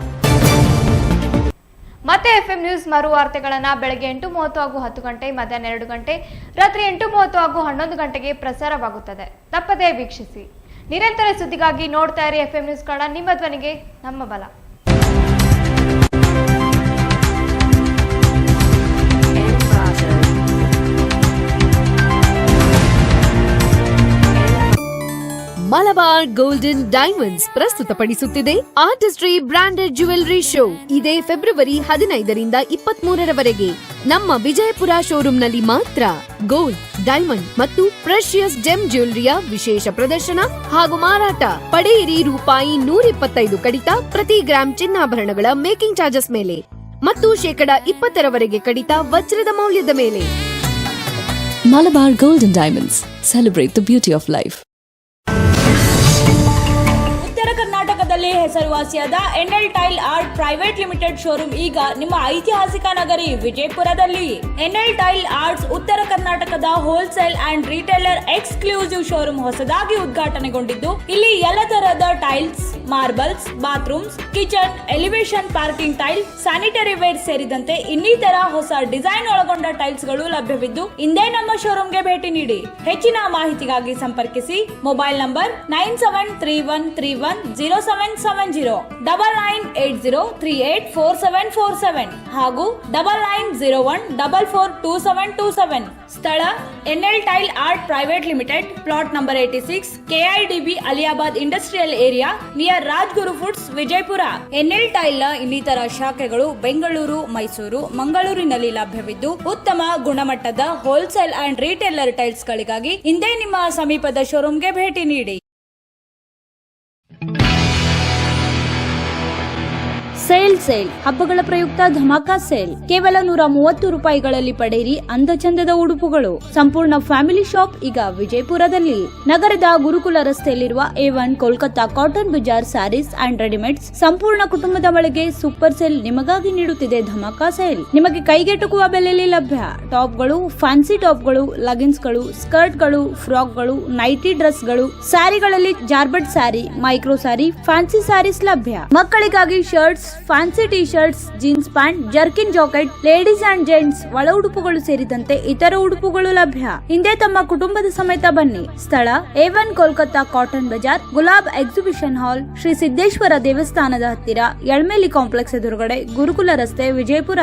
ಮತ್ತೆ ಎಫ್ಎಂ ನ್ಯೂಸ್ ಮರು ವಾರ್ತೆಗಳನ್ನ ಬೆಳಗ್ಗೆ ಎಂಟು ಮೂವತ್ತು ಹಾಗೂ ಹತ್ತು ಗಂಟೆ, ಮಧ್ಯಾಹ್ನ ಎರಡು ಗಂಟೆ, ರಾತ್ರಿ ಎಂಟು ಮೂವತ್ತು ಹಾಗೂ ಹನ್ನೊಂದು ಗಂಟೆಗೆ ಪ್ರಸಾರವಾಗುತ್ತದೆ. ತಪ್ಪದೇ ವೀಕ್ಷಿಸಿ. ನಿರಂತರ ಸುದ್ದಿಗಾಗಿ ನೋಡ್ತಾ ಇರಿ ಎಫ್ಎಂ ನ್ಯೂಸ್ ಕನ್ನಡ ನಿಮ್ಮ ಧ್ವನಿಗೆ ನಮ್ಮ ಬಲ. ಮಲಬಾರ್ ಗೋಲ್ಡನ್ ಡೈಮಂಡ್ಸ್ ಪ್ರಸ್ತುತಪಡಿಸುತ್ತಿದೆ. ಆರ್ಟಿಸ್ಟ್ರಿ ಬ್ರಾಂಡೆಡ್ ಜ್ಯುವೆಲ್ಲರಿ ಶೋ ಇದೇ ಫೆಬ್ರವರಿ ಹದಿನೈದರಿಂದ ಇಪ್ಪತ್ತ್ ಮೂರರವರೆಗೆ ನಮ್ಮ ವಿಜಯಪುರ ಶೋರೂಮ್ನಲ್ಲಿ ಮಾತ್ರ ಗೋಲ್ಡ್ ಡೈಮಂಡ್ ಮತ್ತು ಪ್ರೆಷಿಯಸ್ ಜೆಮ್ ಜ್ಯುವೆಲ್ಲರಿಯ ವಿಶೇಷ ಪ್ರದರ್ಶನ ಹಾಗೂ ಮಾರಾಟ. ಪಡೆಯಿರಿ ರೂಪಾಯಿ ನೂರಿಪ್ಪತ್ತೈದು ಕಡಿತ ಪ್ರತಿ ಗ್ರಾಂ ಚಿನ್ನಾಭರಣಗಳ ಮೇಕಿಂಗ್ ಚಾರ್ಜಸ್ ಮೇಲೆ ಮತ್ತು ಶೇಕಡ ಇಪ್ಪತ್ತರವರೆಗೆ ಕಡಿತ ವಜ್ರದ ಮೌಲ್ಯದ ಮೇಲೆ. Malabar golden diamonds celebrate the beauty of life. ಕರ್ನಾಟಕದಲ್ಲಿ ಹೆಸರುವಾಸಿಯಾದ NL tile art private limited showroom, ಈಗ ನಿಮ್ಮ ಐತಿಹಾಸಿಕ ನಗರಿ ವಿಜಯಪುರದಲ್ಲಿ. ಎನ್ಎಲ್ ಟೈಲ್ ಆರ್ಟ್ಸ್ ಉತ್ತರ ಕರ್ನಾಟಕದ wholesale and retailer exclusive showroom ಹೊಸದಾಗಿ ಉದ್ಘಾಟನೆಗೊಂಡಿದ್ದು, ಇಲ್ಲಿ ಎಲ್ಲ ತರಹದ tiles, marbles, bathrooms, kitchen elevation parking tile, sanitary ware ಸೇರಿದಂತೆ ಇನ್ನಿತರ ಹೊಸ ಡಿಸೈನ್ ಒಳಗೊಂಡ ಟೈಲ್ಸ್ಗಳು ಲಭ್ಯವಿದ್ದು, ಇಂದೇ ನಮ್ಮ ಶೋರೂಮ್ಗೆ ಭೇಟಿ ನೀಡಿ. ಹೆಚ್ಚಿನ ಮಾಹಿತಿಗಾಗಿ ಸಂಪರ್ಕಿಸಿ, mobile number nine seven three one three one zero seven seven zero, double nine eight zero three eight four seven four seven ಹಾಗೂ double nine zero one double four two seven two seven. ಸ್ಥಳ NL tile art private limited, plot number eighty six, KIADB Aliyabad industrial area near Rajguru foods, Vijayapura. NL ಟೈಲ್ನ ಇನ್ನಿತರ ಶಾಖೆಗಳು ಬೆಂಗಳೂರು, ಮೈಸೂರು, ಮಂಗಳೂರಿನಲ್ಲಿ ಲಭ್ಯವಿದ್ದು ಉತ್ತಮ ಗುಣಮಟ್ಟದ wholesale and retailer tiles ಗಳಿಗಾಗಿ ಹಿಂದೆ ನಿಮ್ಮ ಸಮೀಪದ ಶೋರೂಮ್ಗೆ ಭೇಟಿ ನೀಡಿ. Sale sale. ಹಬ್ಬಗಳ ಪ್ರಯುಕ್ತ ಧಮಾಕಾ ಸೇಲ್. ಕೇವಲ ನೂರ ಮೂವತ್ತು ರೂಪಾಯಿಗಳಲ್ಲಿ ಪಡೆಯಿರಿ ಅಂದಚಂದದ ಉಡುಪುಗಳು. ಸಂಪೂರ್ಣ ಫ್ಯಾಮಿಲಿ ಶಾಪ್ ಈಗ ವಿಜಯಪುರದಲ್ಲಿ. ನಗರದ ಗುರುಕುಲ ರಸ್ತೆಯಲ್ಲಿರುವ A one Kolkata cotton bazaar sarees and readymades ಸಂಪೂರ್ಣ ಕುಟುಂಬದ ಬಳಿಗೆ ಸೂಪರ್ ಸೇಲ್ ನಿಮಗಾಗಿ ನೀಡುತ್ತಿದೆ ಧಮಾಕಾ ಸೇಲ್. ನಿಮಗೆ ಕೈಗೆಟುಕುವ ಬೆಲೆಯಲ್ಲಿ ಲಭ್ಯ. ಟಾಪ್ಗಳು, ಫ್ಯಾನ್ಸಿ ಟಾಪ್ಗಳು, ಲಗಿನ್ಸ್ಗಳು, ಸ್ಕರ್ಟ್ಗಳು, ಫ್ರಾಕ್ಗಳು, ನೈಟಿ ಡ್ರೆಸ್ಗಳು ಸ್ಯಾರಿಗಳಲ್ಲಿ ಜಾರ್ಬಟ್ saree micro saree fancy sarees ಲಭ್ಯ. ಮಕ್ಕಳಿಗಾಗಿ shirts fancy T shirts jeans pant, jerkin jacket, ladies and gents, ಒಳ ಉಡುಪುಗಳು ಸೇರಿದಂತೆ ಇತರ ಉಡುಪುಗಳು ಲಭ್ಯ. ಹಿಂದೆ ತಮ್ಮ ಕುಟುಂಬದ ಸಮೇತ ಬನ್ನಿ. ಸ್ಥಳ A one Kolkata cotton bazaar, Gulab exhibition hall, Shri Siddeshwara ದೇವಸ್ಥಾನದ ಹತ್ತಿರ ಎಳ್ಮೇಲಿ ಕಾಂಪ್ಲೆಕ್ಸ್ ಎದುರುಗಡೆ ಗುರುಕುಲ ರಸ್ತೆ ವಿಜಯಪುರ.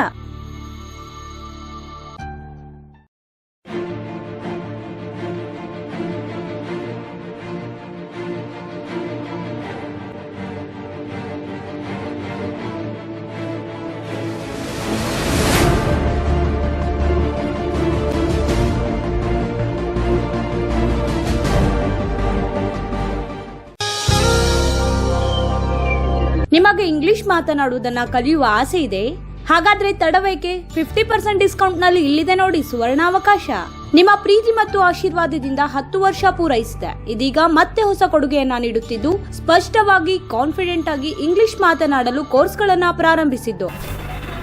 ಮಾತನಾಡುವುದನ್ನ ಕಲಿಯುವ ಆಸೆ ಇದೆ ಹಾಗಾದ್ರೆ ತಡವೇಕೆ ಫಿಫ್ಟಿ ಪರ್ಸೆಂಟ್ ಡಿಸ್ಕೌಂಟ್ನಲ್ಲಿ ಇಲ್ಲಿದೆ ನೋಡಿ ಸುವರ್ಣಾವಕಾಶ ನಿಮ್ಮ ಪ್ರೀತಿ ಮತ್ತು ಆಶೀರ್ವಾದದಿಂದ ಹತ್ತು ವರ್ಷ ಪೂರೈಸಿದೆ ಇದೀಗ ಮತ್ತೆ ಹೊಸ ಕೊಡುಗೆಯನ್ನ ನೀಡುತ್ತಿದ್ದು ಸ್ಪಷ್ಟವಾಗಿ ಕಾನ್ಫಿಡೆಂಟ್ ಆಗಿ ಇಂಗ್ಲಿಷ್ ಮಾತನಾಡಲು ಕೋರ್ಸ್ಗಳನ್ನ ಪ್ರಾರಂಭಿಸಿದ್ದು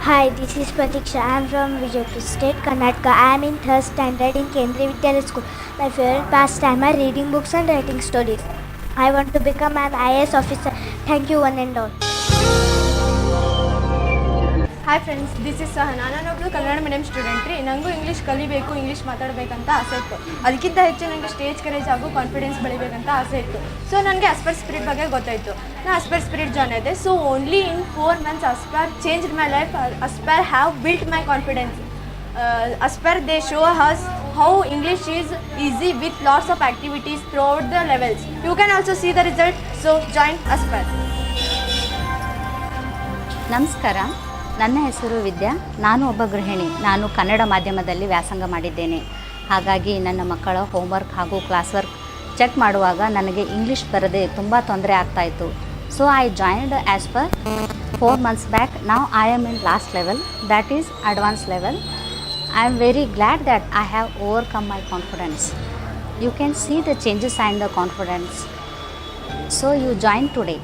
Hi, this is Pratiksha. I am from Vijaypur State, Karnataka. I am in third standard in Kendriya Vidyalaya School. My favorite pastime are reading books and writing stories. I want to become an IAS officer. Thank you, one and all. Hi friends this is Sahana ನಾನೊಬ್ಳು Kannada medium student ರೀ. ನನಗೂ English ಕಲಿಬೇಕು English ಮಾತಾಡಬೇಕಂತ ಆಸೆ ಇತ್ತು. ಅದಕ್ಕಿಂತ ಹೆಚ್ಚು ನನಗೆ stage courage ಹಾಗೂ confidence ಬೆಳಿಬೇಕಂತ ಆಸೆ ಇತ್ತು. ಸೊ ನನಗೆ ಅಸ್ಪರ್ ಸ್ಪಿರಿಟ್ ಬಗ್ಗೆ ಗೊತ್ತಾಯಿತು. ನಾನು ಅಸ್ಪರ್ ಸ್ಪಿರಿಟ್ ಜಾಯ್ನ್ ಆಯಿತು so only in four months aspire change my life aspire have built my confidence aspire they show us how English is easy with lots of activities throughout the levels you can also see the result so join aspire ನಮಸ್ಕಾರ. ನನ್ನ ಹೆಸರು ವಿದ್ಯಾ. ನಾನು ಒಬ್ಬ ಗೃಹಿಣಿ. ನಾನು ಕನ್ನಡ ಮಾಧ್ಯಮದಲ್ಲಿ ವ್ಯಾಸಂಗ ಮಾಡಿದ್ದೇನೆ. ಹಾಗಾಗಿ ನನ್ನ ಮಕ್ಕಳ ಹೋಮ್ವರ್ಕ್ ಹಾಗೂ ಕ್ಲಾಸ್ ವರ್ಕ್ ಚೆಕ್ ಮಾಡುವಾಗ ನನಗೆ ಇಂಗ್ಲೀಷ್ ಬರದೆ ತುಂಬ ತೊಂದರೆ ಆಗ್ತಾಯಿತ್ತು so I joined aspire four months back ನಾವು I am in last level that is advance level I am very glad that I have overcome my confidence you can see the changes and the confidence so you join today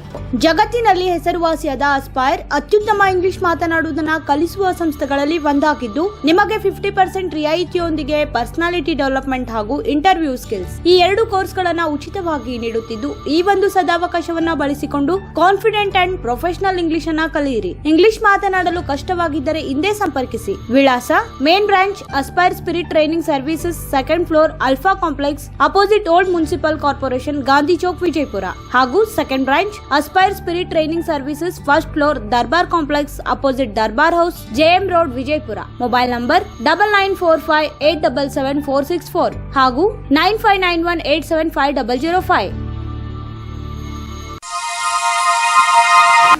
ಜಗತ್ತಿನಲ್ಲಿ ಹೆಸರುವಾಸಿಯಾದ aspire ಅತ್ಯುತ್ತಮ English ಮಾತನಾಡುವುದನ್ನ ಕಲಿಸುವ ಸಂಸ್ಥೆಗಳಲ್ಲಿ ಒಂದಾಗಿದ್ದು, ನಿಮಗೆ fifty percent ರಿಯಾಯಿತಿಯೊಂದಿಗೆ personality development ಹಾಗೂ interview skills ಈ ಎರಡು ಕೋರ್ಸ್ಗಳನ್ನ ಉಚಿತವಾಗಿ ನೀಡುತ್ತಿದ್ದು, ಈ ಒಂದು ಸದಾವಕಾಶವನ್ನ ಬಳಸಿಕೊಂಡು ಕಾನ್ಫಿಡೆಂಟ್ ಅಂಡ್ ಪ್ರೊಫೆಷನಲ್ ಇಂಗ್ಲಿಷ್ ಅನ್ನ ಕಲಿಯಿರಿ. ಇಂಗ್ಲಿಷ್ ಮಾತನಾಡಲು ಕಷ್ಟವಾಗಿದ್ದರೆ ಹಿಂದೆ ಸಂಪರ್ಕಿಸಿ. ವಿಳಾಸ main branch aspire spirit training services second floor alpha complex opposite old municipal corporation Gandhi chowk Vijayapura ಹಾಗೂ second branch aspire spirit training services first floor Darbar complex opposite Darbar house JM road Vijayapura mobile number double nine four five eight double seven four six four ಹಾಗೂ nine five nine one eight seven five double zero five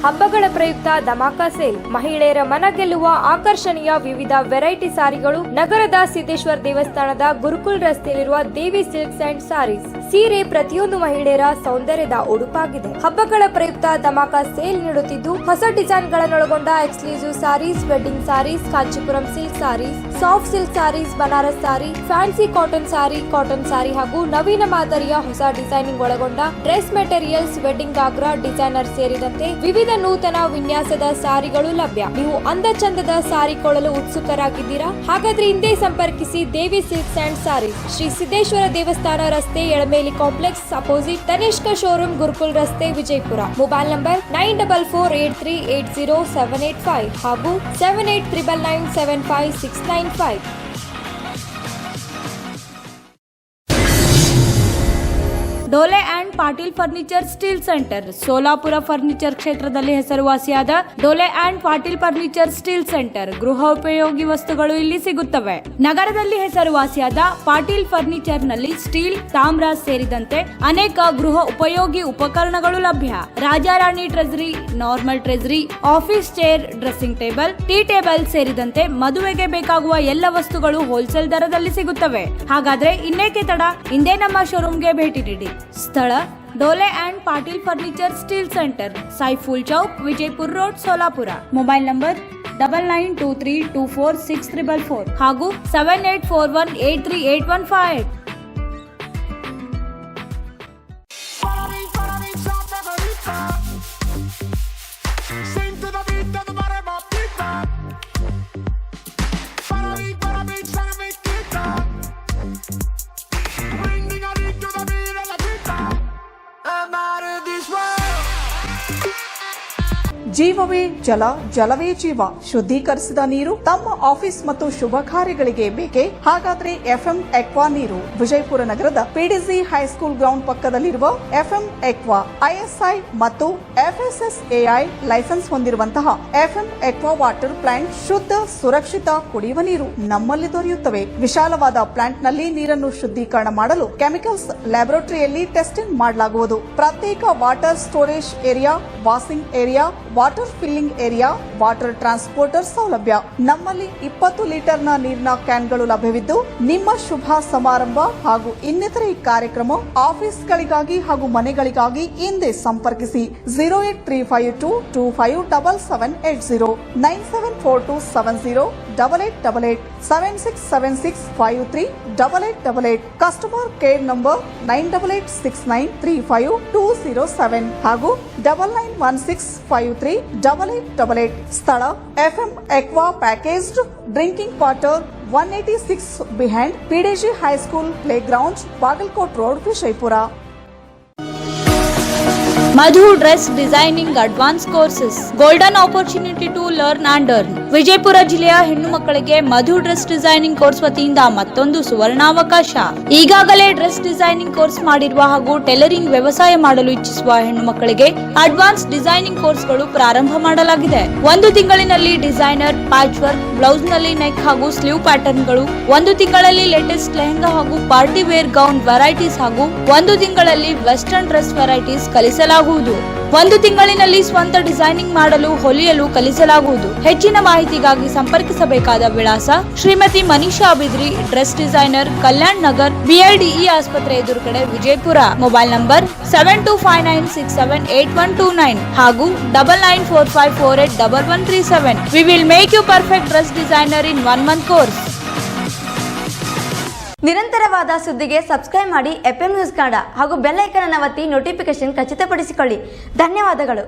ಹಬ್ಬಗಳ ಪ್ರಯುಕ್ತ dhamaka sale. ಮಹಿಳೆಯರ ಮನ ಗೆಲ್ಲುವ ಆಕರ್ಷಣೀಯ ವಿವಿಧ variety ಸಾರಿಗಳು ನಗರದ ಸಿದ್ದೇಶ್ವರ ದೇವಸ್ಥಾನದ ಗುರುಕುಲ್ ರಸ್ತೆಯಲ್ಲಿರುವ ದೇವಿ ಸಿಲ್ಕ್ಸ್ ಅಂಡ್ ಸಾರೀಸ್. ಸೀರೆ ಪ್ರತಿಯೊಂದು ಮಹಿಳೆಯರ ಸೌಂದರ್ಯದ ಉಡುಪಾಗಿದೆ. ಹಬ್ಬಗಳ ಪ್ರಯುಕ್ತ ಧಮಾಕಾ ಸೇಲ್ ನೀಡುತ್ತಿದ್ದು, ಹೊಸ design ಗಳನ್ನೊಳಗೊಂಡ exclusive sarees, wedding sarees, Kanchipuram silk sarees, soft silk sarees, Banaras saree, fancy cotton saree cotton saree ಹಾಗೂ ನವೀನ ಮಾದರಿಯ ಹೊಸ ಡಿಸೈನಿಂಗ್ ಒಳಗೊಂಡ dress materials, wedding ghagra designer ಸೇರಿದಂತೆ ವಿವಿಧ ನೂತನ ವಿನ್ಯಾಸದ ಸಾರಿಗಳು ಲಭ್ಯ. ನೀವು ಅಂದ ಚಂದದ ಸಾರಿ ಕೊಳ್ಳಲು ಉತ್ಸುಕರಾಗಿದ್ದೀರಾ? ಹಾಗಾದ್ರೆ ಹಿಂದೆ ಸಂಪರ್ಕಿಸಿ Devi silks and saree. Shri Siddeshwara ದೇವಸ್ಥಾನ ರಸ್ತೆ Elameli complex, opposite Tanishq showroom, Gurukul ರಸ್ತೆ, Vijayapura. Mobile number nine double four eight three eight zero seven eight five ಹಾಗೂ seven eight triple nine seven five six nine five. Dole and Patil furniture steel centre. Solapur furniture ಕ್ಷೇತ್ರದಲ್ಲಿ ಹೆಸರುವಾಸಿಯಾದ Dole and Patil furniture steel centre. ಗೃಹೋಪಯೋಗಿ ವಸ್ತುಗಳು ಇಲ್ಲಿ ಸಿಗುತ್ತವೆ. ನಗರದಲ್ಲಿ ಹೆಸರುವಾಸಿಯಾದ Patil ಫರ್ನಿಚರ್ನಲ್ಲಿ steel, ತಾಮ್ರ ಸೇರಿದಂತೆ ಅನೇಕ ಗೃಹ ಉಪಯೋಗಿ ಉಪಕರಣಗಳು ಲಭ್ಯ. Rajarani treasury normal treasury office chair, dressing table, tea table ಸೇರಿದಂತೆ ಮದುವೆಗೆ ಬೇಕಾಗುವ ಎಲ್ಲ ವಸ್ತುಗಳು ಹೋಲ್ಸೇಲ್ ದರದಲ್ಲಿ ಸಿಗುತ್ತವೆ. ಹಾಗಾದ್ರೆ ಇನ್ನೇಕೆ ತಡ? ಇಂದೇ ನಮ್ಮ ಶೋರೂಮ್ಗೆ ಭೇಟಿ ನೀಡಿ. ಸ್ಥಳ Dole and Patil furniture steel centre, Saiful chowk, Vijayapura road, Solapur. Mobile number double nine two three two four six triple four ಹಾಗೂ seven eight four one eight three eight one five. Eight ಜೀವವೇ ಜಲ, ಜಲವೇ ಜೀವ. ಶುದ್ಧೀಕರಿಸಿದ ನೀರು ತಮ್ಮ office ಮತ್ತು ಶುಭ ಕಾರ್ಯಗಳಿಗೆ ಬೇಕೆ? ಹಾಗಾದ್ರೆ ಎಫ್ಎಂ ಎಕ್ವಾ ನೀರು. ವಿಜಯಪುರ ನಗರದ ಪಿಡಿಸಿ ಹೈಸ್ಕೂಲ್ ಗ್ರೌಂಡ್ ಪಕ್ಕದಲ್ಲಿರುವ ಎಫ್ಎಂ ಎಕ್ವಾ, ಐಎಸ್ಐ ಮತ್ತು ಎಫ್ಎಸ್ಎಸ್ ಎಫ್ಎಸ್ಎಸ್ಎಐ ಲೈಸೆನ್ಸ್ ಹೊಂದಿರುವಂತಹ ಎಫ್ಎಂ ಎಕ್ವಾ ವಾಟರ್ ಪ್ಲಾಂಟ್ ಶುದ್ಧ, ಸುರಕ್ಷಿತ, ಕುಡಿಯುವ ನೀರು ನಮ್ಮಲ್ಲಿ ದೊರೆಯುತ್ತವೆ. ವಿಶಾಲವಾದ ಪ್ಲಾಂಟ್ನಲ್ಲಿ ನೀರನ್ನು ಶುದ್ಧೀಕರಣ ಮಾಡಲು ಕೆಮಿಕಲ್ಸ್ ಲ್ಯಾಬೊರೇಟರಿಯಲ್ಲಿ ಟೆಸ್ಟಿಂಗ್ ಮಾಡಲಾಗುವುದು. ಪ್ರತ್ಯೇಕ water storage area, washing area water filling area, water transporter ಸೌಲಭ್ಯ. ನಮ್ಮಲ್ಲಿ ಇಪ್ಪತ್ತು ಲೀಟರ್ನ ನೀರಿನ ಕ್ಯಾನ್ಗಳು ಲಭ್ಯವಿದ್ದು, ನಿಮ್ಮ ಶುಭ ಸಮಾರಂಭ ಹಾಗೂ ಇನ್ನಿತರೆ ಕಾರ್ಯಕ್ರಮ ಆಫೀಸ್ಗಳಿಗಾಗಿ ಹಾಗೂ ಮನೆಗಳಿಗಾಗಿ ಹಿಂದೆ ಸಂಪರ್ಕಿಸಿ. Zero eight three five two two five double seven eight zero, nine seven four two seven zero double eight double eight seven six seven six five three double eight double eight customer care number nine double eight six nine three five two zero seven ಹಾಗೂ double nine one six five three double eight double eight ಸ್ಥಳ FM aqua packaged drinking water one eighty six behind PDG high school playground Bagalkot road Vijayapura. Madhu Dress Designing Advanced Courses Golden opportunity to learn and earn. Vijayapura ಜಿಲ್ಲೆಯ ಹೆಣ್ಣು ಮಕ್ಕಳಿಗೆ ಮಧು dress designing course ವತಿಯಿಂದ ಮತ್ತೊಂದು ಸುವರ್ಣಾವಕಾಶ. ಈಗಾಗಲೇ dress designing course ಮಾಡಿರುವ ಹಾಗೂ tailoring ವ್ಯವಸಾಯ ಮಾಡಲು ಇಚ್ಛಿಸುವ ಹೆಣ್ಣು ಮಕ್ಕಳಿಗೆ ಅಡ್ವಾನ್ಸ್ ಡಿಸೈನಿಂಗ್ ಕೋರ್ಸ್ಗಳು ಪ್ರಾರಂಭ ಮಾಡಲಾಗಿದೆ. ಒಂದು ತಿಂಗಳಿನಲ್ಲಿ ಡಿಸೈನರ್ ಪ್ಯಾಚ್ ವರ್ಕ್ ಬ್ಲೌಸ್ನಲ್ಲಿ ನೆಕ್ ಹಾಗೂ ಸ್ಲೀವ್ ಪ್ಯಾಟರ್ನ್ಗಳು, ಒಂದು ತಿಂಗಳಲ್ಲಿ ಲೇಟೆಸ್ಟ್ ಲೆಹೆಂಗಾ ಹಾಗೂ ಪಾರ್ಟಿ ವೇರ್ ಗೌನ್ ವೆರೈಟೀಸ್ ಹಾಗೂ ಒಂದು ತಿಂಗಳಲ್ಲಿ ವೆಸ್ಟರ್ನ್ ಡ್ರೆಸ್ ವೆರೈಟೀಸ್ ಕಲಿಸಲಾಗುವುದು ಒಂದು ತಿಂಗಳಿನಲ್ಲಿ ಸ್ವಂತ ಡಿಸೈನಿಂಗ್ ಮಾಡಲು, ಹೊಲಿಯಲು ಕಲಿಸಲಾಗುವುದು. ಹೆಚ್ಚಿನ ಮಾಹಿತಿಗಾಗಿ ಸಂಪರ್ಕಿಸಬೇಕಾದ ವಿಳಾಸ Shrimati Manisha Bidri dress designer Kalyan Nagar BIDE ಆಸ್ಪತ್ರೆ ಎದುರುಗಡೆ Vijayapura. Mobile number seven two five nine six seven eight one two nine ಹಾಗೂ double nine four five four eight double one three seven we will make you perfect dress designer in one month course ನಿರಂತರವಾದ ಸುದ್ದಿಗೆ subscribe ಮಾಡಿ FM news Kannada ಹಾಗೂ bell icon ಒತ್ತಿ notification ಖಚಿತಪಡಿಸಿಕೊಳ್ಳಿ. ಧನ್ಯವಾದಗಳು.